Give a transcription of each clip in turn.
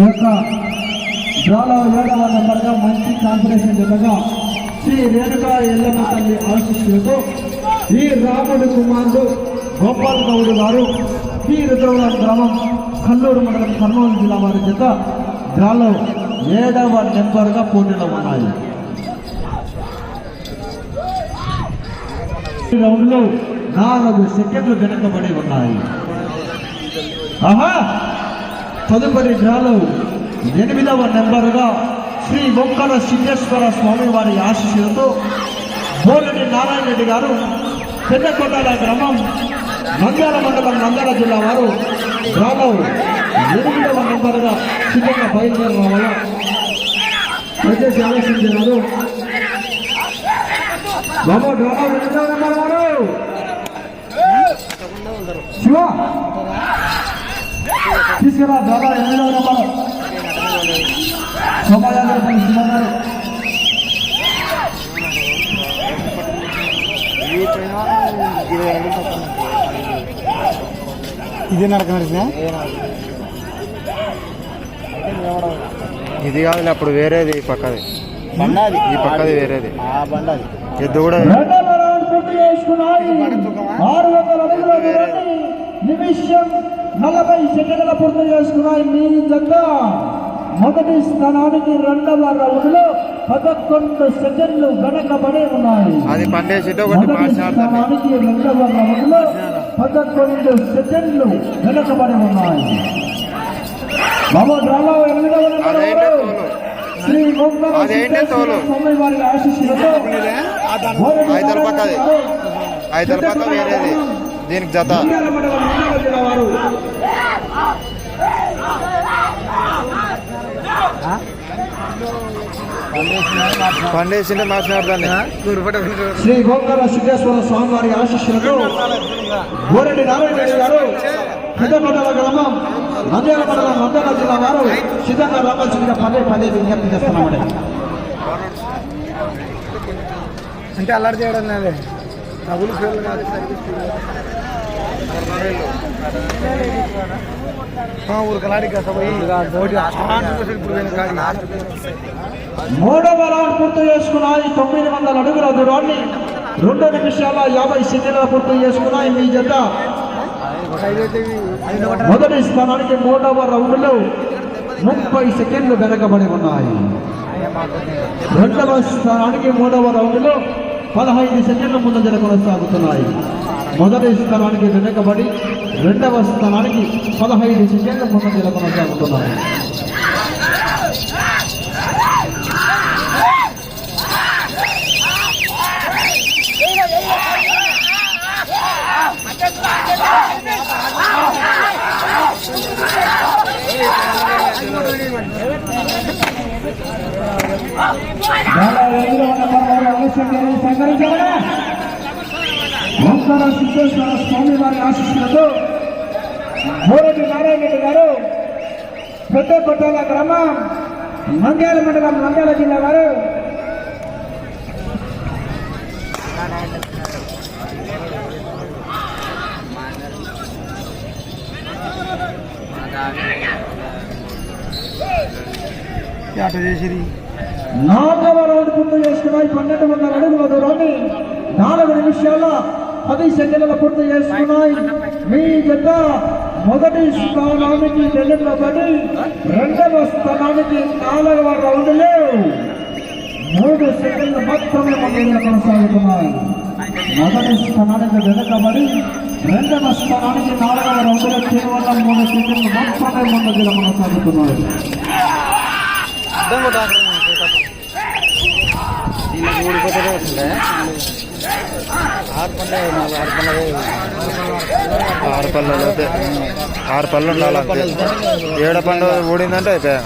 యొక్క డ్రాలో ఏడవ నెంబర్గా మంచి కాంపిటీషన్ జతగా శ్రీ రేణుకా ఎల్లమ్మ తల్లి ఆశిస్తులతో ఈ రాముడి కుమారుడు గోపాల్ గౌడ్ గారు శ్రీ రుద్రవరం గ్రామం కల్లూరు మండలం కర్నూలు జిల్లా వారి చేత డ్రాలో ఏడవ నెంబర్గా పోటీలో ఉన్నాయి. రౌండ్లో నాలుగు సెకండ్లు వెనుకబడి ఉన్నాయి. ఆహా! తదుపరి డ్రాలో ఎనిమిదవ నెంబరుగా శ్రీ మొక్కల సిద్ధేశ్వర స్వామి వారి ఆశీస్సులతో బోలెటి నారాయణ రెడ్డి గారు పెద్దకొండల గ్రామం నంద్యాల మండలం నంద్యాల జిల్లా వారు గ్రామం ఎనిమిదవ నెంబరుగా సిద్ధంగా బయలుదేరడం వల్ల దయచేసి ఆలోచించారు బాబు డ్రాలో ఎనిమిదవ నెంబర్ వారు. శివ. తీసుకురా డ్రాలో ఎనిమిదవ నెంబర్. సోమయాజపల్లి శివ గారు. ఇది నడక నడిచిన ఇది కాదులే అప్పుడు వేరేది ఈ పక్కది. బండాది. ఈ పక్కది వేరేది. ఆ బండాది. ఎద్దు కూడా నిమిషం నలభై సెకండ్ల పూర్తి చేసుకున్నాయి మీ జత మొదటి స్థానానికి రెండవ రౌండ్లో పదకొండు సెకండ్లు వెనకబడి ఉన్నాయి. అది మొదటి స్థానానికి రెండవ రౌండ్లో పదకొండు సెకండ్లు వెనకబడి ఉన్నాయి. బాబు డ్రాలో ఎనిమిదవ నెంబర్? శ్రీ? స్వామి వారి ఆశీస్సులతో పక్క వేరేది. దీనికి జత. పండేసింటే మార్చినారు దాన్ని శ్రీ గోకర సిద్ధేశ్వర స్వామి వారి ఆశీస్సులతో గోరెడ్డి నారాయణ గారు పెద్దకొండల గ్రామం నంద్యాల మండలం నంద్యాల జిల్లా వారు సిద్ధంగా రావాల్సిందిగా పదే పదే విజ్ఞప్తి చేస్తున్నామండి. అంటే అల్లరి చేయడం లేదు. డబుల్ ఫెయిల్ కాదు. మూడవ రౌండ్ పూర్తి చేసుకున్నాయి. తొమ్మిది వందల అడుగుల దూరాన్ని రెండు నిమిషాల యాభై సెకండ్ల పూర్తి చేసుకున్నాయి మీ జత మొదటి స్థానానికి మూడవ రౌండ్లో ముప్పై సెకండ్లు వెనకబడి ఉన్నాయి. రెండవ స్థానానికి మూడవ రౌండ్లో పదహైదు సెకండ్ల ముందంజల కొనసాగుతున్నాయి. మొదటి స్థానానికి వెనుకబడి రెండవ స్థానానికి పదహైదు సెకండ్ల ముందంజల కొనసాగుతున్నాయి. వారు ఆలస్యంగా ఓంకార సిద్ధేశ్వర స్వామి వారి ఆశీస్సులతో మోరెడ్డి నారాయణ రెడ్డి గారు పెద్ద కొట్టాల గ్రామం నంద్యాల మండలం నంద్యాల జిల్లా వారు అటు చేసేది నాలుగవ రౌండ్ పూర్తి చేసుకున్నాయి. పన్నెండు వందల అడుగుల దూరాన్ని నాలుగు నిమిషాల పది సెకండ్ల పూర్తి చేసుకున్నాయి. మీ జత మొదటి స్థానానికి వెనుకబడి రెండవ స్థానానికి నాలుగవ రౌండ్లో మూడు సెకండ్లు మాత్రమే ముందుగా కొనసాగుతున్నాయి. మొదటి స్థానానికి వెనుకబడి రెండవ స్థానానికి నాలుగవ రౌండ్లో కేవలం మూడు సెకండ్లు మాత్రమే ముందుగా కొనసాగుతున్నాయి. దీనికి ఊడిపోతే వస్తుందే ఆరు పండే ఆరు పండే ఆరు పళ్ళు అంతే. ఆరు పళ్ళు ఏడ పండు ఊడిందంటే అయిపోయా.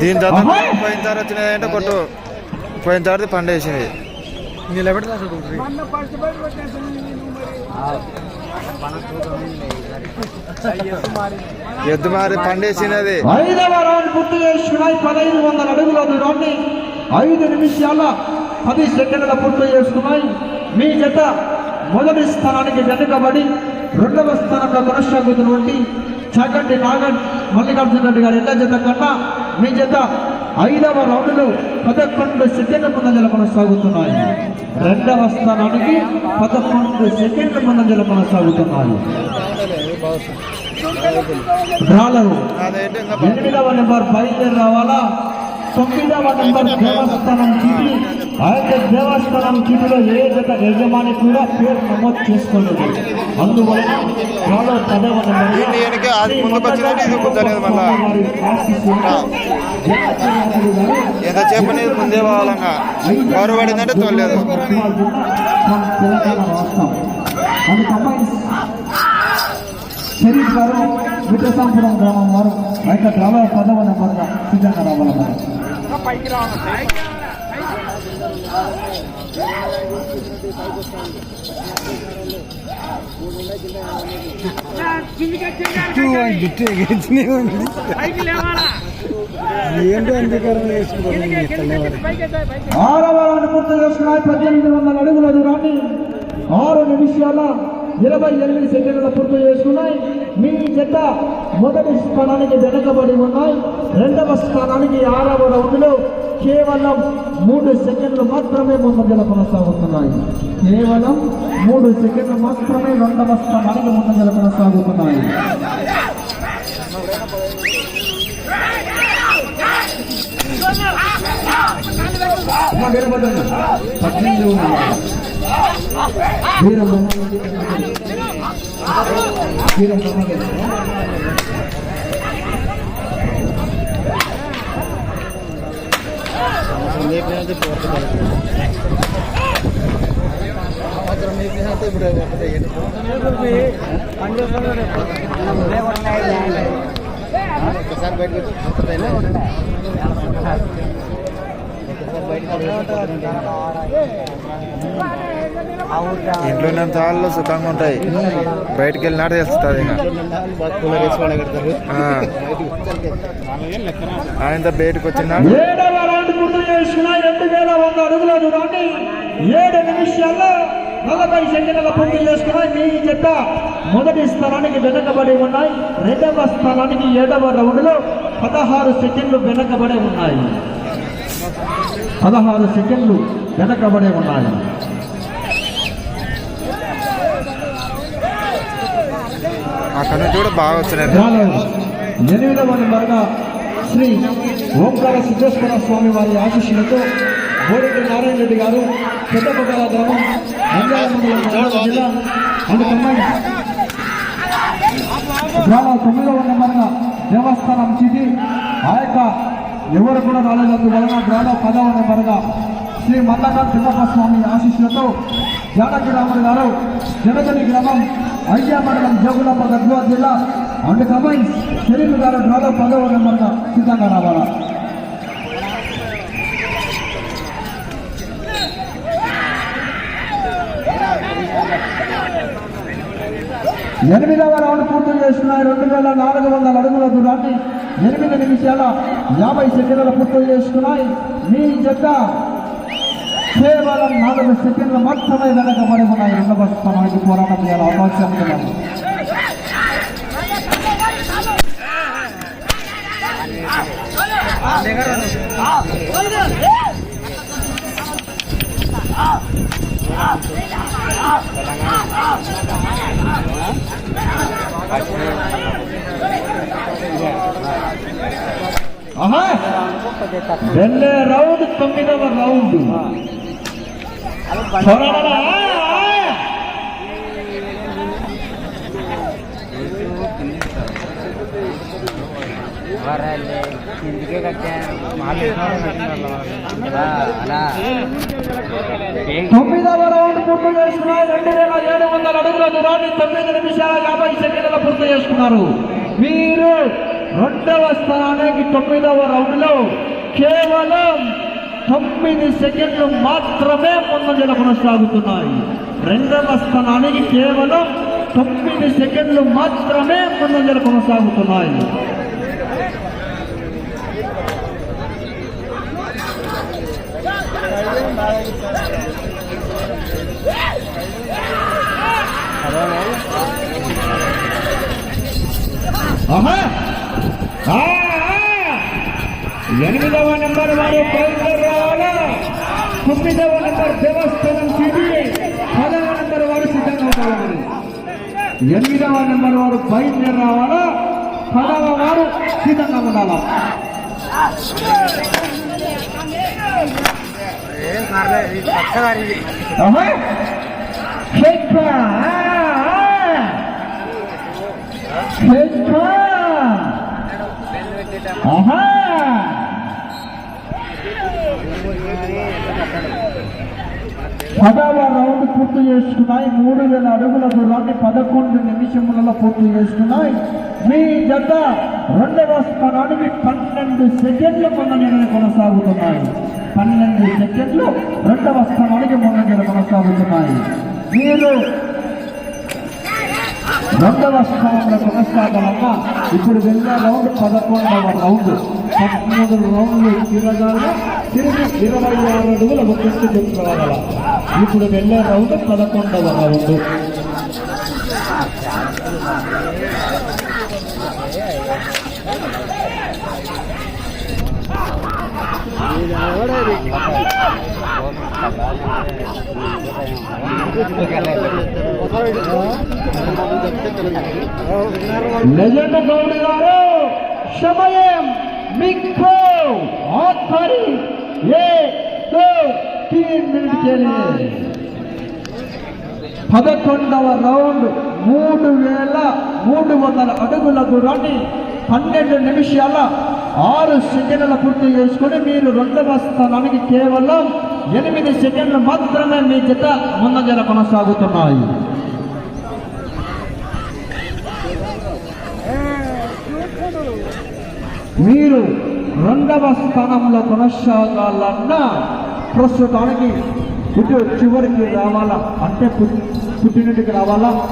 దీని జత ఆహా! పోయినసారి వచ్చినది అంటే కొట్టు. పోయినసారి పండేసింది నిలబెడతా చూడు ఎద్దు మారి పండేసినది. ఐదవ రౌండ్ పూర్తి చేసుకున్నాయి పదహైదు వందల అడుగుల దూరాన్ని ఐదు నిమిషాల పది సెకండ్ల పూర్తి చేసుకున్నాయి మీ జత మొదటి స్థానానికి వెనుకబడి రెండవ స్థానంలో కొనసాగుతున్నటువంటి చగంటి నాగన్ మల్లికార్జున రెడ్డి గారు ఎల్ల జత కన్నా మీ జత ఐదవ రౌండ్లు పదకొండు సెకండ్ల ముందంజల కొనసాగుతున్నాయి. రెండవ స్థానానికి పదకొండు సెకండ్ల ముందంజల కొనసాగుతున్నాయి. డ్రాలరు ఎనిమిదవ నెంబర్ బయలుదేరి రావాలా? తొమ్మిదవ నెంబర్ దేవస్థానం అయితే దేవస్థానం చీటిలో ఏ యజమాని కూడా పేరు నమోదు చేసుకోలేదు. అందువలన ఎంత చెప్పనేది ముందే పోవాలంగా బరువు పడిందంటే తోలేదు తెలంగాణ రాష్ట్రం. అందుకమ్మాయి షరీఫ్ గారు గ్రామం వారు ఆ యొక్క డ్రాలో పదవ నెంబర్గా సిద్ధంగా రావాలి ఏంటో అంగీకారం ఆరవ పూర్తి చేసుకున్నాయి పద్దెనిమిది వందల అడుగుల దూరాన్ని ఆరు నిమిషాల ఇరవై ఎనిమిది సెకండ్ల పూర్తి చేసుకున్నాయి. మీ జత మొదటి స్థానానికి వెనకబడి ఉన్నాయి. రెండవ స్థానానికి ఆరవ రౌండ్లో కేవలం మూడు సెకండ్లు మాత్రమే ముందంజల కొనసాగుతున్నాయి. కేవలం మూడు సెకండ్లు మాత్రమే రెండవ స్థానానికి ముందంజల కొనసాగుతున్నాయి. అమ్మ వీరభద్రన్న, పద్దెనిమిది ఉన్నాయి. వీరం బొమ్మలు. వీరం బొమ్మలు. ఇంట్లో నేను తాళ్ళు సుఖంగా ఉంటాయి బయటికి వెళ్ళినట్టు తెలుస్తుంది. ఆయన బయటకు వచ్చినాడు పూర్తి చేసుకున్న రెండు వేల వంద అడుగుల దూరాన్ని ఏడు నిమిషాల్లో నలభై సెకండ్ల పూర్తి చేసుకున్న మీ జత మొదటి స్థానానికి వెనకబడి ఉన్నాయి. రెండవ స్థానానికి ఏడవ రౌండ్లో పదహారు సెకండ్లు వెనకబడి ఉన్నాయి. పదహారు సెకండ్లు వెనకబడి ఉన్నాయి. అక్కడ నుంచి కూడా బాగా వచ్చినాయి. ఎనిమిదవ నెంబర్గా శ్రీ ఓంకార సిద్ధేశ్వర స్వామి వారి ఆశీస్సులతో బోరెడ్డి నారాయణ రెడ్డి గారు పెద్దపగల గ్రామం నంద్యాల మండలం నల్గొండ జిల్లా అందుకమ్మాయి గ్రామ తొమ్మిదవ నెంబర్గా దేవస్థానం చిటి ఆ యొక్క ఎవరు కూడా రాలేనందువలన గ్రామ పదవ నెంబర్గా శ్రీ మల్లకాంత్ తిమ్మప్ప స్వామి ఆశీస్సులతో జానకి రాముడు గారు జనగని గ్రామం ఐడియా మండలం జోగులాంబ గద్వాల జిల్లా అందుకమ్మాయి షరీఫ్ గారు ద్వారా పదవ నెంబర్గా సిద్ధంగా రావాలా? ఎనిమిదవ రౌండ్ పూర్తి చేస్తున్నాయి. రెండు వేల నాలుగు వందల అడుగుల దూరాన్ని ఎనిమిది నిమిషాల యాభై సెకండ్ల పూర్తి చేస్తున్నాయి. మీ జత కేవలం నాలుగు సెకండ్లు మాత్రమే వెనకబడి ఉన్నాయి. రెండవ స్థానానికి పోరాటం చేయాలి. అవకాశం ఉంది వెళ్ళే రౌండ్ తొమ్మిదవ రౌండ్. కిందికే తొమ్మిదవ రౌండ్ పూర్తి చేసుకున్నారు రెండు వేల ఏడు వందల అడుగుల దూరాన్ని తొమ్మిది నిమిషాల యాభై సెకండ్ల పూర్తి చేసుకున్నారు మీరు రెండవ స్థానానికి తొమ్మిదవ రౌండ్లో కేవలం తొమ్మిది సెకండ్లు మాత్రమే ముందంజల కొనసాగుతున్నాయి. రెండవ స్థానానికి కేవలం తొమ్మిది సెకండ్లు మాత్రమే ముందంజల కొనసాగుతున్నాయి. ఆహా! ఎనిమిదవ నెంబర్ వారు బయలుదేరాలా తొమ్మిదవ నెంబర్ దేవస్థానం సిటీ పదవ నెంబర్ వారు సిద్ధంగా ఉండాలి ఎనిమిదవ నెంబర్ వారు బయలుదేరి రావాలా? పదవ వారు సిద్ధంగా ఉండాలా ఆహా! పదవ రౌండ్ పూర్తి చేసుకున్నాయి మూడు వేల అడుగుల దూరాన్ని పదకొండు నిమిషములలో పూర్తి చేసుకున్నాయి మీ జత రెండవ స్థానానికి పన్నెండు సెకండ్ల ముందంజలు కొనసాగుతున్నాయి. పన్నెండు సెకండ్లు రెండవ స్థానానికి ముందంజలు కొనసాగుతున్నాయి. మీరు రెండవ స్థానంలో కొనసాగాలన్నా ఇప్పుడు వెళ్ళే రౌండ్ పదకొండవ రౌండ్. పదమూడు రౌండ్లు తిరగాలి. తిరిగి ఇరవై ఆరు అడుగుల ఒక చెప్పుకోవాల ఇప్పుడు వెళ్ళే రౌండ్ పదకొండవ రౌండ్. లెజెండ్ గౌడ్ గారు సమయం మీకు ఆఖరి ఏ దో తీన్ మినిట్ పదకొండవ రౌండ్ మూడు వేల మూడు వందల అడుగుల దూరాన్ని పన్నెండు నిమిషాల ఆరు సెకండ్ల పూర్తి చేసుకుని మీరు రెండవ స్థానానికి కేవలం ఎనిమిది సెకండ్లు మాత్రమే మీ జత ముందంజల కొనసాగుతున్నాయి. మీరు రెండవ స్థానంలో కొనసాగాలన్నా ప్రస్తుతానికి ఇటు చివరికి రావాలా? అంటే పు- పుట్టినింటికి రావాలా?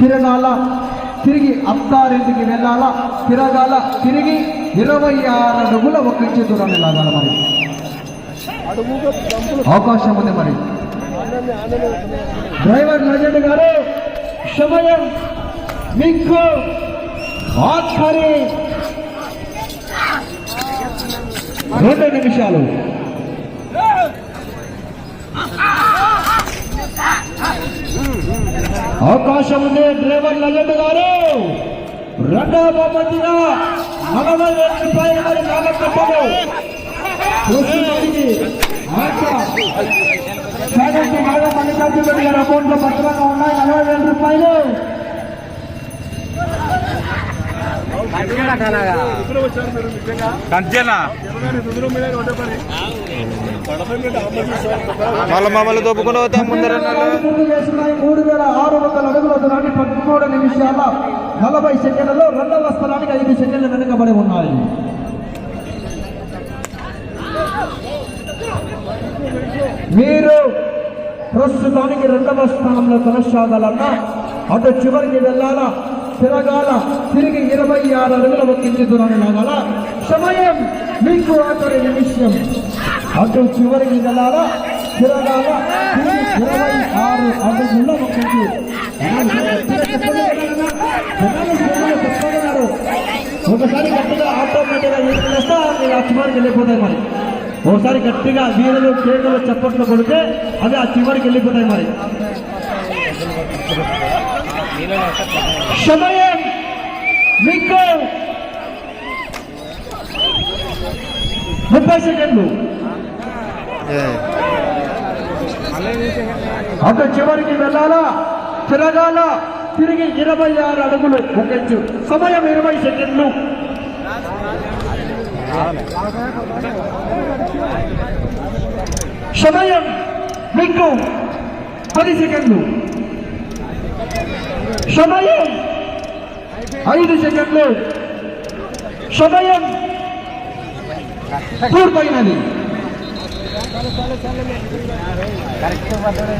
తిరగాల? తిరిగి అత్తారింటికి వెళ్ళాలా? తిరగాల? తిరిగి ఇరవై ఆరు అడుగుల ఒక ఇంచు దూరాన్ని లాగాల మరి? అవకాశం ఉంది మరి. డ్రైవర్ లెజెండ్ గారు సమయం మీకు ఆఖరి రెండు నిమిషాలు. అవకాశం ఉండే డ్రైవర్ లజెండ్ గారు. రెండవ బహుమతిగా నలభై వేల రూపాయలు మరి నాగకట్టలు మల్లికార్జున రెడ్డి అకౌంట్లో భద్రంగా ఉన్నాయి. నలభై వేల రూపాయలు. మళ్ళీ మమ్మల్ని దొప్పుకుని పోతాం ముందర మూడు వేల ఆరు వందల అడుగుల దూరాన్ని పదమూడు నిమిషాల నలభై సెకండ్లలో రెండవ స్థలానికి ఐదు సెకండ్లు వెనుకబడి ఉన్నాయి మీరు ప్రస్తుతానికి రెండవ స్థానంలో కొనసాగాలన్నా అటు చివరికి వెళ్ళాలా? తిరగాల తిరిగి ఇరవై ఆరు అడుగుల ఒక ఇంటి దూరాన్ని లాగాల సమయం మీకు ఆఖరి నిమిషం. అటు చివరికి వెళ్ళాల తిరగాల తిరిగి ఇరవై ఆరు అడుగుల ఒక ఒకసారి గట్టిగా ఆటోమేటిక్గా చేస్తే మీరు ఆ చివరికి వెళ్ళిపోతాయి మరి. ఒకసారి గట్టిగా వీరులు కేకులు చప్పట్లు కొడితే అవి ఆ చివరికి వెళ్ళిపోతాయి మరి. సమయం మీకు ముప్పై సెకండ్లు అటు చివరికి వెళ్ళాలా తిరగాల తిరిగి ఇరవై ఆరు అడుగులు ఒకెచ్చు సమయం ఇరవై సెకండ్లు సమయం మీకు పది సెకండ్లు సమయం ఐదు సెకండ్లు సమయం పూర్తయినది కరెక్ట్ పద్ధతి